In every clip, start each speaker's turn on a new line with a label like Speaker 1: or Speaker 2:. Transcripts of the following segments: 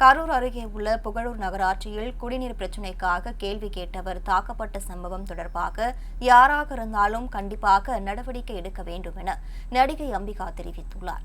Speaker 1: கரூர் அருகே உள்ள புகழூர் நகராட்சியில் குடிநீர் பிரச்சினைக்காக கேள்வி கேட்டவர் தாக்கப்பட்ட சம்பவம் தொடர்பாக யாராக இருந்தாலும் கண்டிப்பாக நடவடிக்கை எடுக்க வேண்டும் என நடிகை அம்பிகா தெரிவித்துள்ளார்.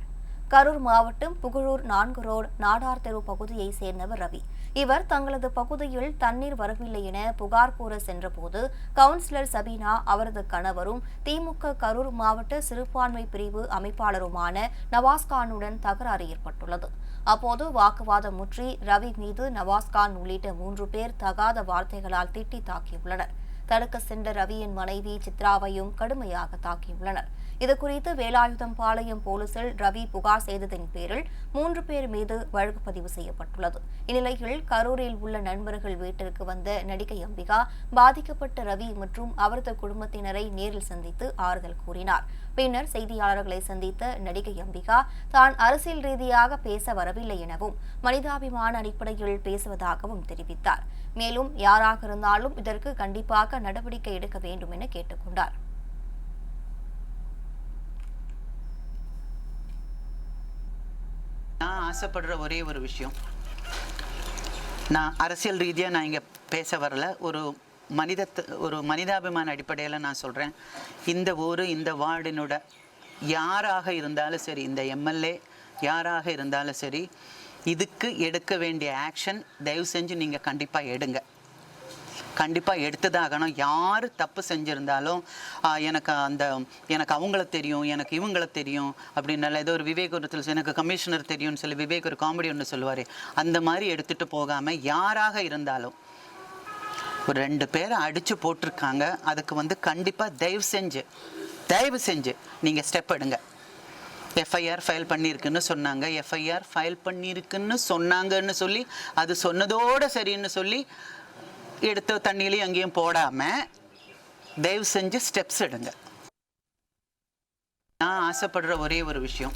Speaker 1: கரூர் மாவட்டம் புகழூர் நான்கு ரோடு நாடார் தெரு பகுதியைச் சேர்ந்தவர் ரவி. இவர் தங்களது பகுதியில் தண்ணீர் வரவில்லை என புகார் கூற சென்றபோது கவுன்சிலர் சபீனா அவரது கணவரும் திமுக கரூர் மாவட்ட சிறுபான்மை பிரிவு அமைப்பாளருமான நவாஸ்கானுடன் தகராறு ஏற்பட்டுள்ளது. அப்போது வாக்குவாதம் முற்றி ரவி மீது நவாஸ்கான் உள்ளிட்ட மூன்று பேர் தகாத வார்த்தைகளால் திட்டி தாக்கியுள்ளனர். தடுக்க சென்ற ரவியின் மனைவி சித்ராவையும் கடுமையாக தாக்கியுள்ளனர். இதுகுறித்து வேலாயுதம் பாளையம் போலீசில் ரவி புகார் செய்ததின் பேரில் மூன்று பேர் மீது வழக்கு பதிவு செய்யப்பட்டுள்ளது. இந்நிலையில் கரூரில் உள்ள நண்பர்கள் வீட்டிற்கு வந்த நடிகை அம்பிகா பாதிக்கப்பட்ட ரவி மற்றும் அவரது குடும்பத்தினரை நேரில் சந்தித்து ஆறுதல் கூறினார். பின்னர் செய்தியாளர்களை சந்தித்த நடிகை அம்பிகா தான் அரசியல் ரீதியாக பேச வரவில்லை எனவும் மனிதாபிமான அடிப்படையில் பேசுவதாகவும் தெரிவித்தார். மேலும் யாராக இருந்தாலும் இதற்கு கண்டிப்பாக நடவடிக்கை எடுக்க வேண்டும் என கேட்டுக்கொண்டார்.
Speaker 2: நான் ஆசைப்படுற ஒரே ஒரு விஷயம். நான் அரசியல் ரீதியாக நான் இங்கே பேச வரல. ஒரு மனித ஒரு மனிதாபிமான அடிப்படையில் நான் சொல்கிறேன் இந்த ஊர் இந்த வார்டினோட யாராக இருந்தாலும் சரி இந்த எம்எல்ஏ யாராக இருந்தாலும் சரி இதுக்கு எடுக்க வேண்டிய ஆக்ஷன் தயவு செஞ்சு நீங்கள் கண்டிப்பாக எடுங்க. கண்டிப்பாக எடுத்துதாகணும் யார் தப்பு செஞ்சுருந்தாலும் எனக்கு அந்த எனக்கு அவங்கள தெரியும் எனக்கு இவங்கள தெரியும் அப்படின்னால ஏதோ ஒரு விவேக் ஒருத்தர் எனக்கு கமிஷனர் தெரியும்னு சொல்லி விவேக் ஒரு காமெடி ஒன்று சொல்லுவார். அந்த மாதிரி எடுத்துகிட்டு போகாமல் யாராக இருந்தாலும் ஒரு ரெண்டு பேரை அடித்து போட்டிருக்காங்க. அதுக்கு வந்து கண்டிப்பாக தயவு செஞ்சு தயவு செஞ்சு நீங்கள் ஸ்டெப் எடுங்க. எஃப்ஐஆர் ஃபைல் பண்ணியிருக்குன்னு சொன்னாங்க. எஃப்ஐஆர் ஃபைல் பண்ணியிருக்குன்னு சொன்னாங்கன்னு சொல்லி அது சொன்னதோடு சரின்னு சொல்லி எடுத்த தண்ணியிலையும் அங்கேயும் போடாமல் தயவு செஞ்சு ஸ்டெப்ஸ் எடுங்க. நான் ஆசைப்படுற ஒரே ஒரு விஷயம்.